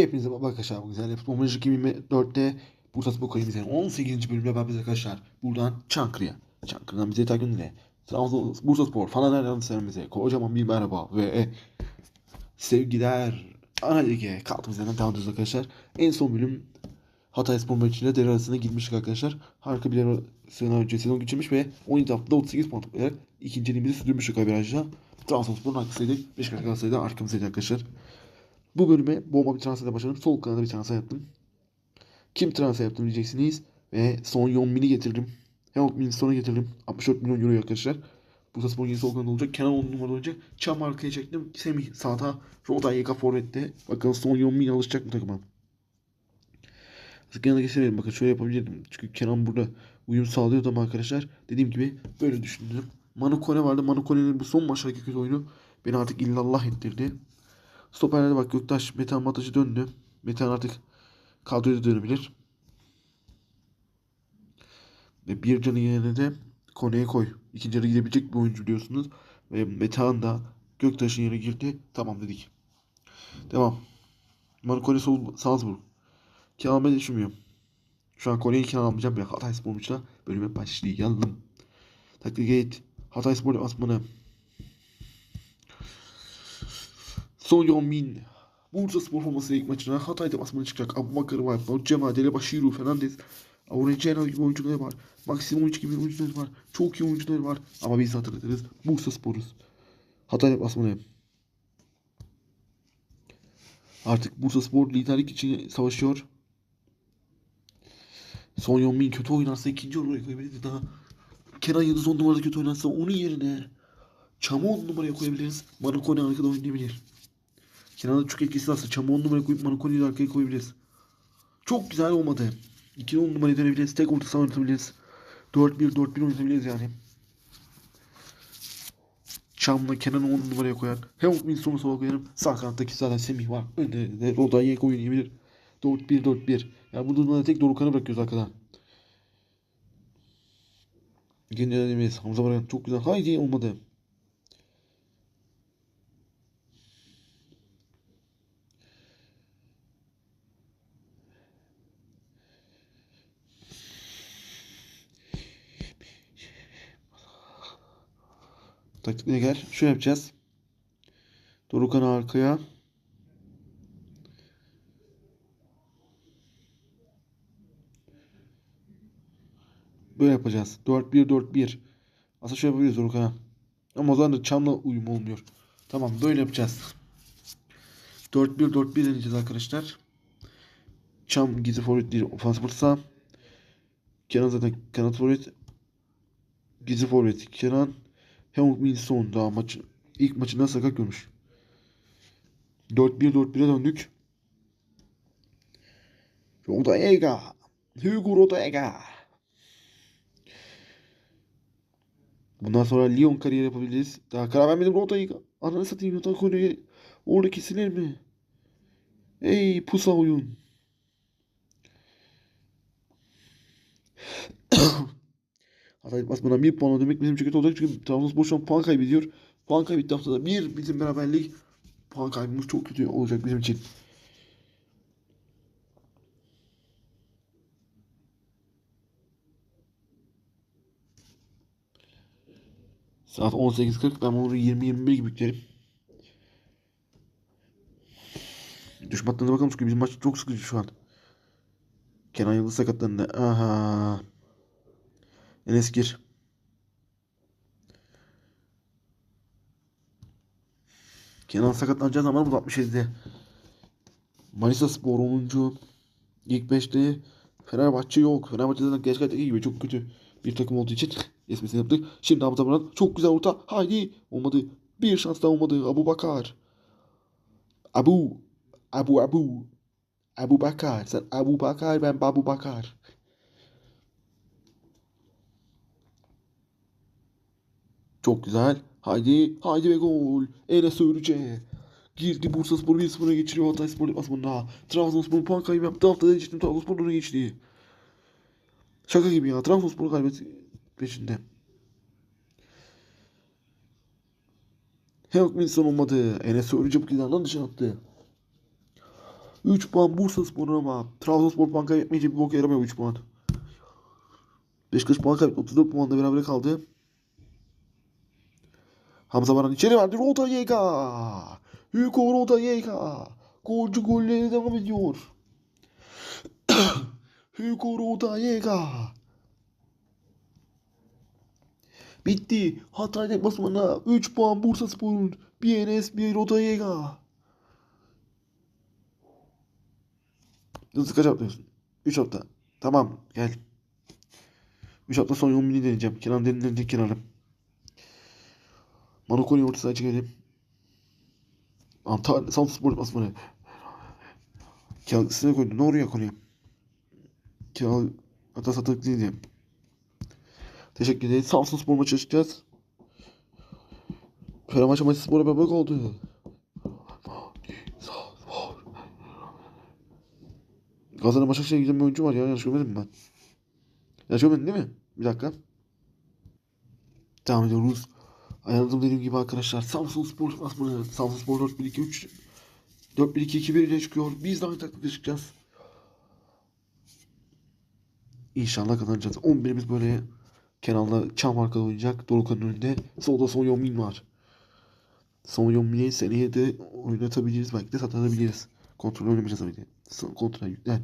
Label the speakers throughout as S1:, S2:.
S1: Hepinize merhaba arkadaşlar. Bu güzel Futbol Manager 2024'te Bursa Spor Kulübümüzün 18. bölümle beraberiz arkadaşlar. Buradan Çankırı'ya. Çankırı'dan bize takip ile. Trabzon Bursa Spor falan öğrencilerimize kocaman bir merhaba ve sevgiler. Ana lige kaldığımız yerden devam ediyoruz arkadaşlar. En son bölüm Hatay Spor maçıyla devre arasına girmiştik arkadaşlar. Harika bir devre arasına önce sezon geçirmiş ve 17 haftada 38 puan toplayarak ikinciliğimizi sürdürmüştük averajla. Trabzonspor'un arkasıydık. Beşiktaş Galatasaray'da arkamızdaydı arkadaşlar. Bu bölüme bomba bir transferle başladım. Sol kanada bir transfer yaptım. Kim transfer yaptım diyeceksiniz. Ve son Yon Min'i getirdim. Min'i sonra getirdim. 64 milyon euro arkadaşlar. Bursa Spor yeni sol kanada olacak. Kenan 10 numara olacak. Çam arkaya çektim. Semih sağda. Roda Yeka Forvet'te. Bakalım son Yon Min alışacak mı takıma? Sık yanına geçemeyelim. Bakın şöyle yapabilirdim. Çünkü Kenan burada uyum sağlıyordu ama arkadaşlar. Dediğim gibi böyle düşündüm. Manu Kone vardı. Manu Kone'nin bu son maçtaki kötü oyunu beni artık illallah ettirdi. Stoperlerde bak Göktaş, Metehan Mataş'ı döndü. Metehan artık kadroya dönebilir. Ve bir canı yerine de Kone'ye koy. İkinci yarı gidebilecek bir oyuncu biliyorsunuz. Ve Metehan da Göktaş'ın yerine girdi. Tamam dedik. Devam. Sol Salzburg. Kiralamayı düşünmüyorum. Şu an Kone'yi kiralamayacağım ya. Hatay Spor maçına bölüme başlayalım. Taktik et. Hatay Spor asmanı. Son Yomin. Bursa Spor forması ilk maçına Hatay deplasmanı çıkacak. Abu Bakır var. Cemal, Delebaşiru, Fernandez. Aureliano gibi oyuncular var. Maksimovic gibi oyuncular var. Çok iyi oyuncular var. Ama biz hatırlatırız. Bursa Spor'uz. Hatay deplasmanı. Artık Bursa Spor liderlik için savaşıyor. Son Yomin kötü oynarsa ikinci oraya koyabiliriz. Daha Kenan Yıldız on numarada kötü oynarsa onun yerine Çam'ı on numaraya koyabiliriz. Manukone arkada oynayabilir. Kenan'da çok etkisiz aslında. Çam'ı on numaraya koyup Manukone'yi de arkaya koyabiliriz. Çok güzel olmadı. 2 on numaraya dönebiliriz. Tek orta saha oynatabiliriz. 4-1-4-1 oynatabiliriz yani. Çam'la Kenan'ı 10 numaraya koyar. Hem Winston'u sola koyarım. Sağ kanattaki zaten Semih var. Önde de Roda'yı oynayabilir. 4-1-4-1. Yani bu durumda tek Dorukhan'ı bırakıyoruz arkadan. İkinci denemeyiz. Hamza Baran çok güzel. Haydi olmadı. Taktikle gel. Şöyle yapacağız. Dorukhan'ı arkaya. Böyle yapacağız. 4-1-4-1. Aslında şöyle yapabiliriz Dorukhan'a. Ama o zaman da Çam'la uyum olmuyor. Tamam böyle yapacağız. 4-1-4-1 deneyeceğiz arkadaşlar. Çam gizli forvet değil. Ofans vursa. Kenan zaten kanat forvet. Gizli forvet. Kenan. Heung Min Son daha maç ilk maçından sakat görmüş. 4-1-4-1'e döndük. Rodega. Hugo Rodega. Bundan sonra Lyon kariyeri yapabiliriz. Daha karar vermedim Rodega. Ananı satayım yatağı konuyu. Orada kesilir mi? Ey pusa oyun. Hatay basmadan bir puan demek bizim için kötü olacak çünkü Trabzonspor şu an puan kaybediyor. Puan kaybetti haftada bir bizim beraberlik puan kaybımız çok kötü olacak bizim için. Saat 18.40 ben onu 20-21 gibi yüklerim. Düşme hattına bakalım çünkü bizim maç çok sıkıcı şu an. Kenan Yıldız sakatlandı. Aha. Enes gir. Kenan sakatlanacağı zaman bu 67'de. Manisa Spor 10. İlk 5'te Fenerbahçe yok. Fenerbahçe zaten Geçkay'daki gibi çok kötü bir takım olduğu için esmesini yaptık. Şimdi Hamza Baran çok güzel orta. Haydi. Olmadı. Bir şans daha olmadı. Abu Bakar. Abu. Abu Abu. Abu Bakar. Sen Abu Bakar ben Babu Bakar. Çok güzel. Haydi. Haydi ve gol. Enes Örüce. Girdi Bursa Spor 1-0'a geçiriyor Hatay Spor deplasmanında. Trabzonspor puan kaybı yaptı. Haftada geçtim Trabzonspor öne geçti. Şaka gibi ya. Trabzonspor galibiyet peşinde. Heung Min Son olmadı. Enes Örüce bu kilden dışarı attı. 3 puan Bursa Spor'un ama Trabzonspor puan kaybetmeyince bir boka yaramıyor 3 puan. Beşiktaş puan kaybetti. 34 puanla beraber kaldı. Hamza Baran içeri verdi. Rodallega. Hugo Rodallega. Golcü golleri devam ediyor. Hugo Rodallega. Bitti. Hatay deplasmanına 3 puan Bursa Spor'un. Bir Enes bir Rodallega. Hızlı kaç yapıyorsun? 3 hafta. Tamam gel. 3 hafta son 10 bini deneyeceğim. Kenan denilecek kenarım. Manukoni orta sahaya çekelim. Antalya Samspor deplasmanı. Kendisine koydu. Ne oraya konuya? Kenan hatta satık değil diyeyim. Teşekkür ederiz. Samsun Spor maçı açacağız. Fenerbahçe maçı spora bebek oldu. Gazan'a Başakşehir'e giden bir oyuncu var ya. Yanlış görmedim ben? Yanlış görmedin değil mi? Bir dakika. Devam ediyoruz. Ayarladım dediğim gibi arkadaşlar. Samsung Spor Samsung Spor 4123 4122 ile çıkıyor. Biz de aynı taktikte çıkacağız. İnşallah kazanacağız. 11'imiz böyle kenarda çam arkada oynayacak. Dorukhan'ın önünde. Solda Son Yomin var. Son Yomin'i seneye de oynatabiliriz. Belki de satabiliriz. Kontrol oynamayacağız tabii de. Kontrol yüklen.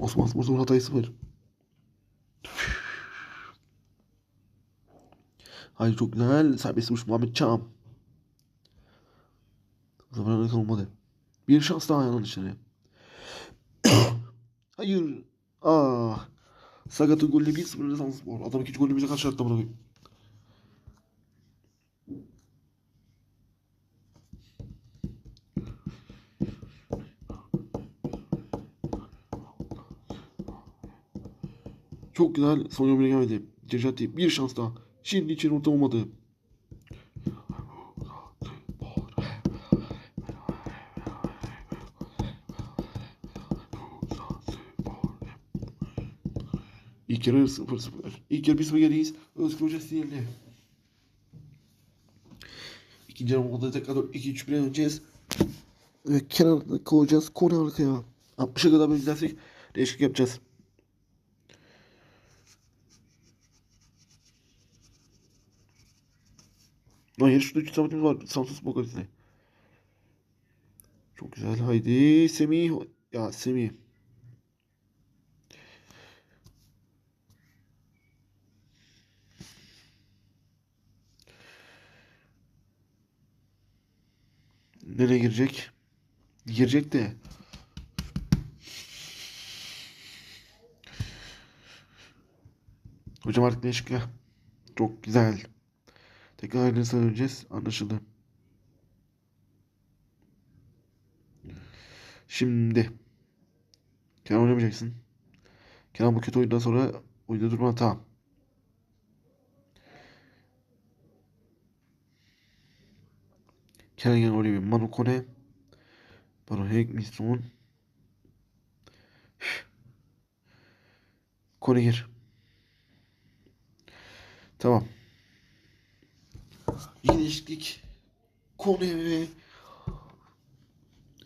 S1: Osman Spor Hatay 0. Ay çok güzel. Serbest vuruş Muhammed Çam. Bu sefer hareket olmadı. Bir şans daha yanın içeri. Hayır. Ah. Sagat'ın golü 1-0 Rezan Spor. Adam ikinci golü bize karşı attı bunu. Çok güzel. Son yorumuna gelmedi. Cecati bir şans daha. Şimdi orta olmadı. İlk yarı 0-0. İlk yarı 1-0 geriyiz. Özgür Hoca sinirli. İkinci yarı olmadı. Tekrar 2-3-1'e döneceğiz. Ve kenarda koyacağız. Konu arkaya. 60'a kadar böyle gidersek değişiklik yapacağız. Hayır şurada 3 saatimiz var. Samsun Spor Kalesi'ne. Çok güzel. Haydi Semih. Ya Semih. Nereye girecek? Girecek de. Hocam artık değişiklik. Çok güzel. Tekrar ayrılırsa döneceğiz. Anlaşıldı. Şimdi. Kenan oynamayacaksın. Kenan bu kötü oyundan sonra oyunda durma tamam. Kenan oraya bir Manu Kone. Baro Hank Misson. Kone gir. Tamam. Yine değişiklik. Kone ve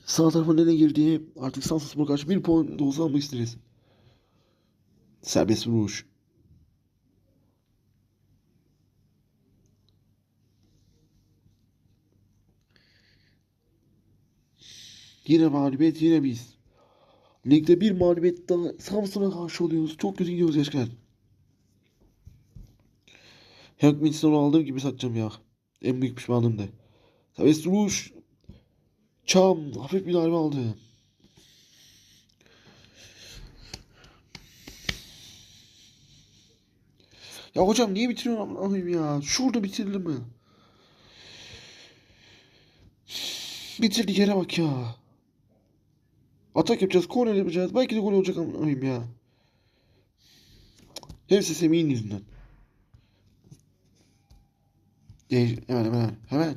S1: sağ tarafa nereye girdiği artık Samsun Spor karşı bir puan da olsa almak isteriz. Serbest vuruş. Yine mağlubiyet yine biz. Ligde bir mağlubiyet daha Samsun'a karşı oluyoruz. Çok kötü gidiyoruz Yaşar. Hank Winston'u aldığım gibi satacağım ya. En büyük pişmanlığım da. Serbest vuruş. Çam hafif bir darbe aldı. Ya hocam niye bitiriyorsun Allah'ım ya? Şurada bitirildi mi? Bitirdi yere bak ya. Atak yapacağız, korner yapacağız. Belki de gol olacak Allah'ım ya. Hepsi Semih'in yüzünden. Değiş hemen hemen hemen.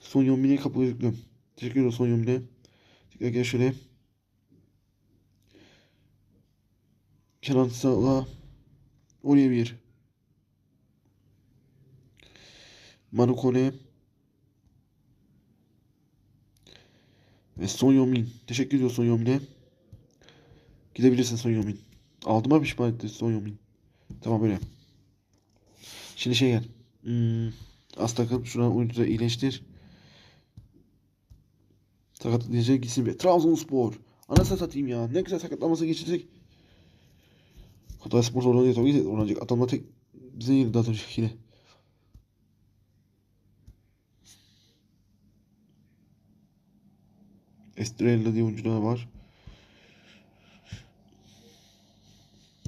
S1: Son yomine kapı gözüktüm. Teşekkür ederim son yomine. Tekrar gel şöyle. Kenan Sala. Oraya bir. Manu Ve Son Yomin. Teşekkür ediyor Son Yomin'e. Gidebilirsin Son Yomin. Aldıma pişman etti Son Yomin. Tamam böyle. Şimdi şey gel. Hmm, az takım. Şuna oyuncuda iyileştir. Sakatlayacak gitsin bir. Trabzonspor. Anasını satayım ya. Ne güzel sakatlaması geçecek. Hatay Spor oranı tabii ki oranacak. Adamla tek bize az önceki yine. Estrella diye oyuncu daha var.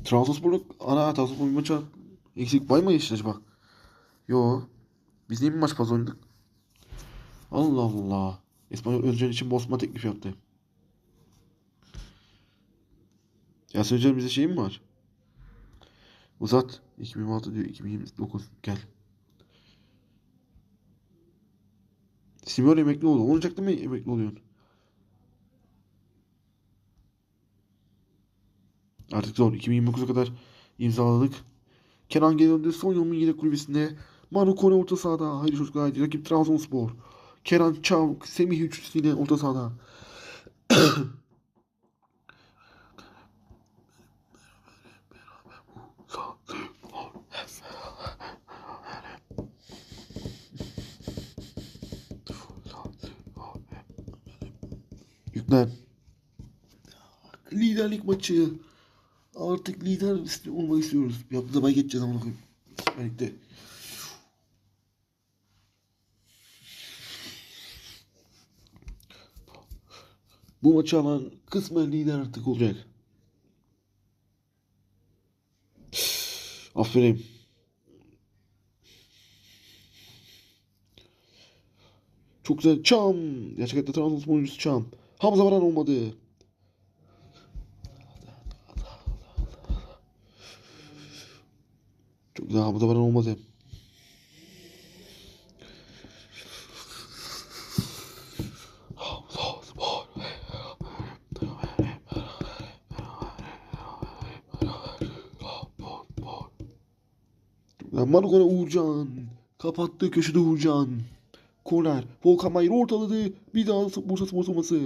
S1: Trabzonspor'un ana Trabzonspor maça eksik var mı işte acaba? Yo. Biz niye bir maç fazla oynadık? Allah Allah. İspanyol Özcan için bozma teklif yaptı. Ya Özcan bize şey mi var? Uzat. 2026 diyor. 2029. Gel. Simeone emekli oldu. Olacak değil mi emekli oluyorsun? Artık zor. 2029'a kadar imzaladık. Kenan Gelon'da son yolun yine kulübesinde. Manu Kone orta sahada. Haydi çocuklar haydi. Rakip Trabzonspor. Kenan Çavuk, Semih üçlüsü yine orta sahada. Yüklen. Liderlik maçı. Artık lider olmak istiyoruz. Yaptığı zaman geçeceğiz ama koyayım. Bu maçı alan kısmen lider artık olacak. Aferin. Çok güzel. Çam. Gerçekten Trabzonspor oyuncusu Çam. Hamza Varan olmadı. Çok güzel Hamza Varan olmadı. Manukone Uğurcan. Kapattı köşede Uğurcan. Korner. Volkan Bayır ortaladı. Bir daha Bursa Spor savunması.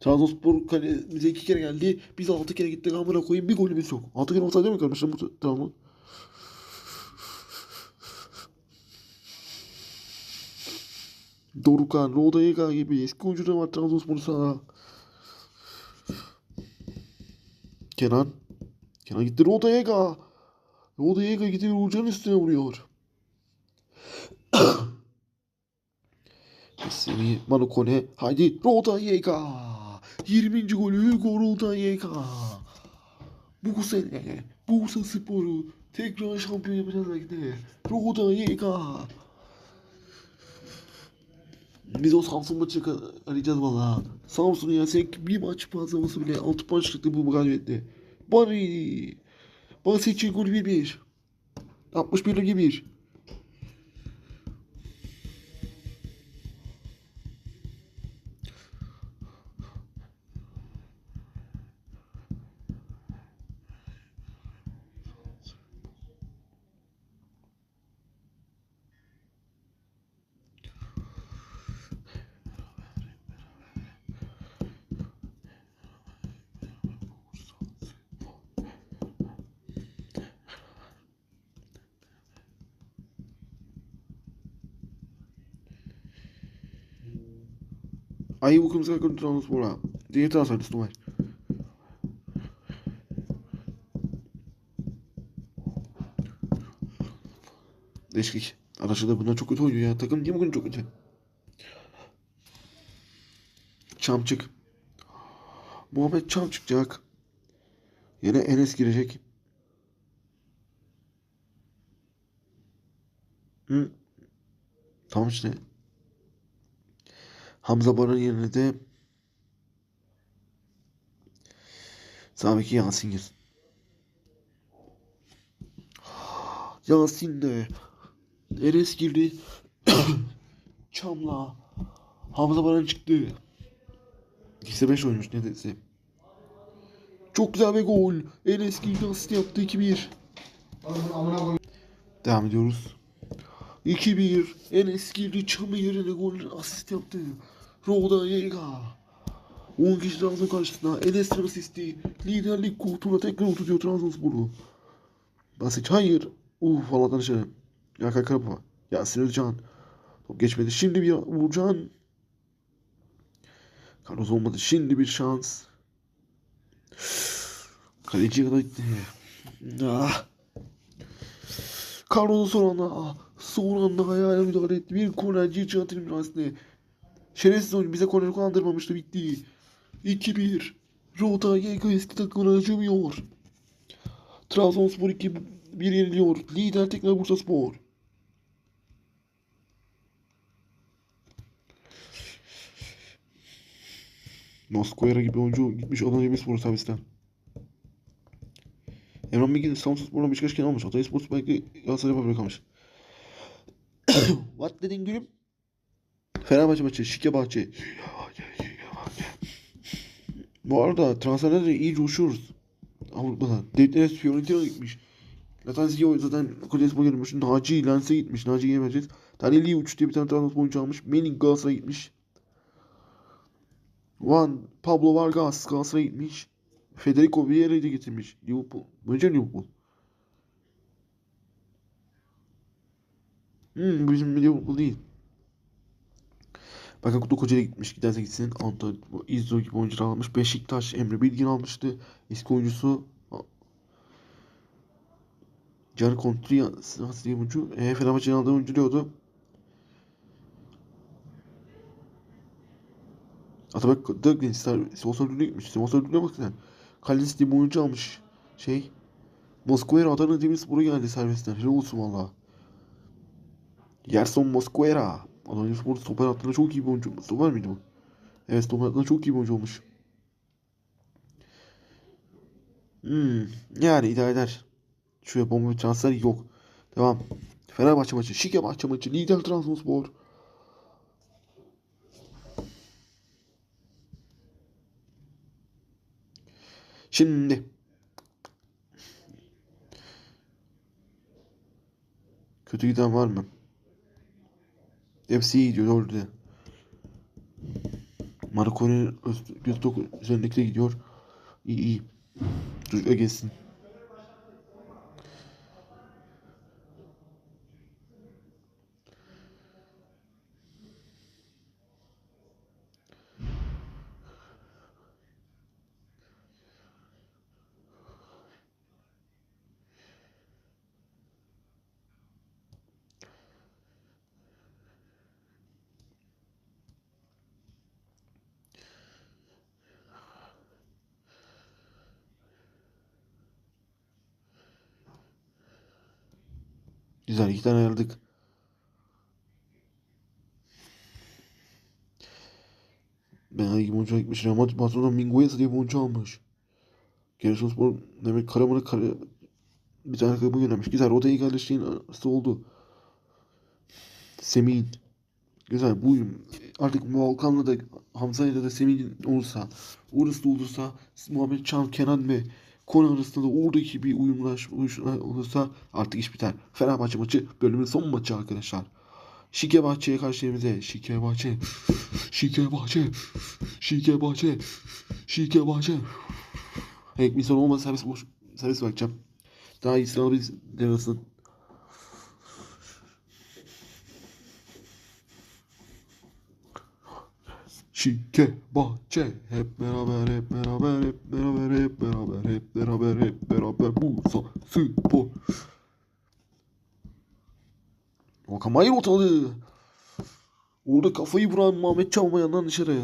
S1: Trabzonspor kalemize iki kere geldi. Biz altı kere gittik amına koyayım bir golümüz yok. Altı kere olsaydı mı kardeşim bu tamam. Dorukan, Rodayega gibi eski oyuncular var Trabzonspor sana. Kenan. Kenan gitti Rodayega. Rodayega gitti Uğurcan'ın üstüne vuruyor. Semih Manukone. Haydi Rodayega. 20. golü Rodayega. Bu sene Bursa Spor'u tekrar şampiyon yapacağız belki de. Rodayega. Biz o Samsun maçı arayacağız valla. Samsun'u yensek bir maç fazla olsa bile 6 puan çıktı bu galibiyette. Bari. Bana için gol 1-1. 61 ligi 1. Aí vou começar com o Trabzonspor. Diye transfer listesi var. Değişik. Araçta bunlar çok kötü oynuyor ya. Takım niye bugün çok kötü? Çam çık. Muhammed Çam çıkacak. Yine Enes girecek. Hı. Tamam işte. Hamza Baran yerine de Sabeki Yasin girsin. Yasin de Enes girdi. Çamla Hamza Baran çıktı. İkisi 5 oymuş neredeyse. Çok güzel bir gol. Enes Gildi asist yaptı 2-1.
S2: Amına koyayım.
S1: Devam ediyoruz. 2-1. Enes Gildi çamı yerine gol asist yaptı. Roda Yega. 10 kişi Trabzon karşısında Enes'in asisti. Liderlik koltuğuna tekrar oturuyor Trabzonspor'u. Basit hayır. Uf Allah'tan dışarı. Ya Karapa. Yasin Özcan. Top geçmedi. Şimdi bir Uğurcan. Carlos olmadı. Şimdi bir şans. Kaleciye kadar gitti. Ah. Carlos'un son anda, ah, son anda ayağıyla müdahale etti. Bir korner Circan'ın müdahalesine. Şerefsiz oyuncu bize korner kullandırmamıştı bitti. 2-1. Rota YK eski takımına acımıyor. Trabzonspor 2-1 yeniliyor. Lider tekrar Bursa Spor. Mosquera gibi oyuncu gitmiş Adana Demirspor servisten. Emran Bilgin Samsun Spor'la Beşiktaş almış. Hatay Spor belki Galatasaray'a bırakmış. What dedin gülüm? Fenerbahçe maçı. Şike bahçe. Şike bahçe. Şike bahçe. Bu arada transferlerde iyi coşuyoruz. Avrupa'da. David Neres Fiorentina gitmiş. Latanzio zaten Kocaeli gelmiş. Naci Lens'e gitmiş. Naci yemeyeceğiz. Daniel Liuç diye bir tane Trabzonspor oyuncu almış. Menin Galatasaray'a gitmiş. Juan Pablo Vargas Galatasaray'a gitmiş. Federico Vieira'yı da getirmiş. Liverpool. Bence Liverpool. Hmm, bizim Liverpool değil. Bakın Kutu Kocaeli gitmiş. Giderse gitsin. Antalya, İzzo gibi oyuncular almış. Beşiktaş Emre Bilgin almıştı. Eski oyuncusu Can Kontri diye oyuncu. E, Fenerbahçe'nin aldığı oyuncu diyordu. Atabek Döglin Sivas'a Lüle'ye gitmiş. Sivas'a Lüle'ye bak sen. Kalesi diye bir oyuncu almış. Şey. Mosquera Adana Demirspor'a geldi servisten. Helal olsun valla. Gerson Mosquera. Adana Demirspor stoper hattında çok iyi bir oyuncu. Stoper miydi bu? Evet stoper hattında çok iyi bir oyuncu olmuş. Hmm, yani idare eder. Şuraya bomba bir transfer yok. Devam. Fenerbahçe maçı. Şike maçı maçı. Lider Trabzonspor. Şimdi. Kötü giden var mı? Hepsi iyi gidiyor orada. Doku üzerindeki de gidiyor. İyi iyi. Dur geçsin. Güzel iki tane ayırdık. Ben hangi oyuncu gitmiş? Real Madrid Barcelona Mingueza diye oyuncu almış. Giresunspor demek Karaman'a kare bir tane takımı yönelmiş. Güzel. O da iyi kardeşliğin arası oldu. Semih'in. Güzel. Bu artık Volkan'la da Hamza'yla da Semih'in olursa da olursa Muhammed Can, Kenan ve Konu arasında da oradaki bir uyumlaş uyuşma olursa artık iş biter. Fenerbahçe maçı bölümün son maçı arkadaşlar. Şike Bahçe'ye karşı evimize. Şike Bahçe. Şike Bahçe. Şike Bahçe. Şike Bahçe. Hank Wilson olmasa servis boş. Servis bakacağım. Daha iyisini alabiliriz devrasın. Şike bahçe hep beraber hep beraber hep beraber hep beraber hep beraber hep beraber Bursa Spor. Volkan Bayır ortalığı. Orada kafayı vuran Mehmet Çalmayan'dan dışarı.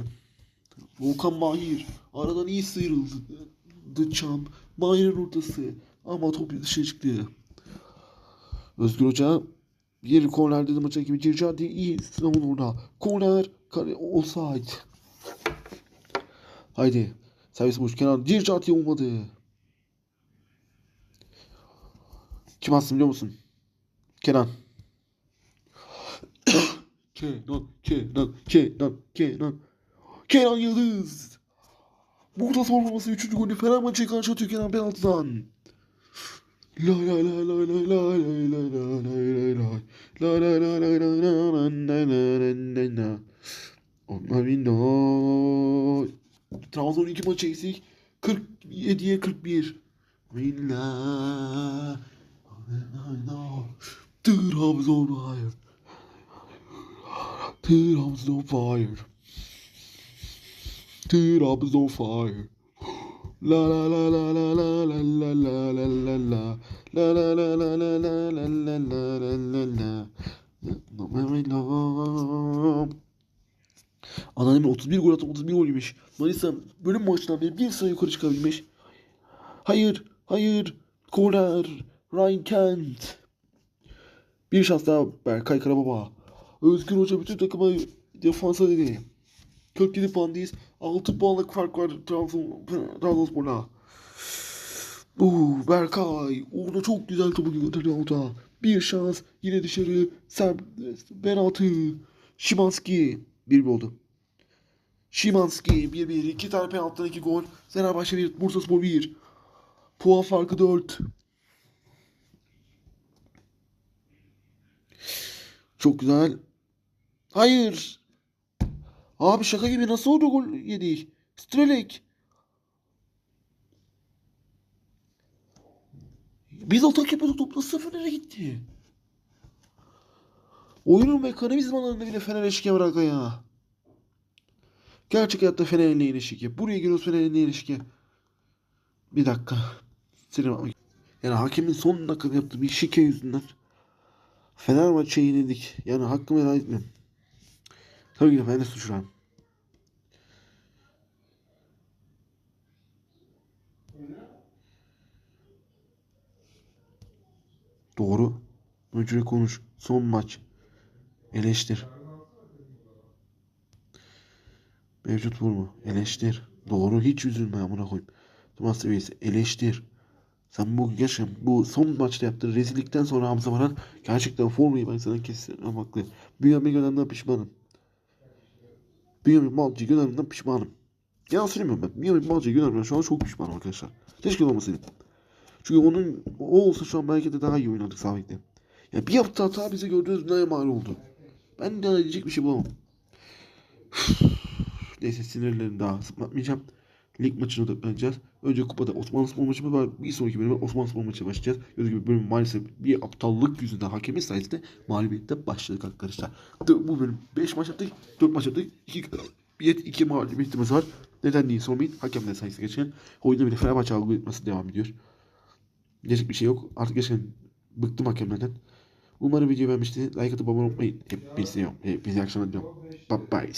S1: Volkan Mahir aradan iyi sıyrıldı. Çam Mahir'in ortası ama top dışarı çıktı. Özgür Hoca bir korner dedi maça gibi Circadi iyi sınavın orada. Korner kare offside. Haydi. Servis boş kenar. Circadi olmadı. Kim atsın biliyor musun? Kenan. Kenan, Kenan, Kenan, Kenan. Kenan Yıldız. Bursa Spor forması 3. golü Fenerbahçe karşı atıyor Kenan penaltıdan. Lay lay lay lay lay lay lay lay lay lay lay lay. Lay lay lay lay lay lay lay lay lay lay lay. Trabzon 2 maçı eksik. 47'ye 41. Villa. Trabzon hayır. Trabzon fire. Trabzon fire. La la la la la la la la la la la la La la la la la la la la la la la la Anneannemin 31 gol attı 31 gol yemiş. Manisa bölüm maçından beri bir sayı yukarı çıkabilmiş. Hayır, hayır. Korner. Ryan Kent. Bir şans daha Berkay Karababa. Özgür Hoca bütün takıma defansa dedi. 47 puandayız. 6 puanlık fark var Trabzon, Trabzonspor'la. Uh, Berkay. Orada çok güzel topu gönderiyor orada. Bir şans. Yine dışarı. Sen penaltı. Şimanski. 1 oldu. Şimanski 1-1. 2 tane penaltıdan 2 gol. Fenerbahçe 1. Bursaspor 1. Puan farkı 4. Çok güzel. Hayır. Abi şaka gibi nasıl oldu gol yedik? Strelek. Biz atak yapıyorduk top nasıl Fener'e gitti? Oyunun mekanizmalarında bile Fener eşike bırak ya. Gerçek hayatta Fener'le ilişki. Buraya giriyoruz Fener'le ilişki. Bir dakika. Sinema. Yani hakemin son dakikada yaptığı bir şike yüzünden Fenerbahçe'ye yenildik. Yani hakkımı helal etmem. Tabii ki ben de suçluyorum. Doğru. Mücre konuş. Son maç. Eleştir. Mevcut vurma. Eleştir. Doğru. Hiç üzülme amına koyayım. Temas seviyesi. Eleştir. Sen bu yaşam, bu son maçta yaptığı rezillikten sonra Hamza Baran gerçekten formayı ben sana kesin haklı. Bünyamin Gönen'den pişmanım. Bünyamin Balcı Gönen'den pişmanım. Yalan söylemiyorum ben. Bünyamin Balcı Gönen'den şu an çok pişmanım arkadaşlar. Keşke olmasaydı. Çünkü onun o olsa şu an belki de daha iyi oynardık sağ bekle. Ya bir yaptığı hata bize gördüğünüz ne mal oldu. Ben de diyecek bir şey bulamam. Neyse sinirlerimi daha sıkmatmayacağım. Lig maçına odaklanacağız. Önce kupada Osmanlı Spor maçımız var. Bir sonraki bölüme Osmanlı Spor maçına başlayacağız. Gördüğünüz gibi bölüm maalesef bir aptallık yüzünden hakemin sayesinde mağlubiyette başladık arkadaşlar. Bu bölüm 5 maç yaptık. 4 maç yaptık. 2 bir 2 mağlubiyetimiz var. Neden değil sormayın. Hakemler sayısı geçen. Oyunda bile Fenerbahçe algılatması devam ediyor. Gerçek bir şey yok. Artık gerçekten bıktım hakemlerden. Umarım video beğenmişsiniz. Like atıp abone olmayı. Hepinize, hepinize akşamlar diliyorum. Bye bye.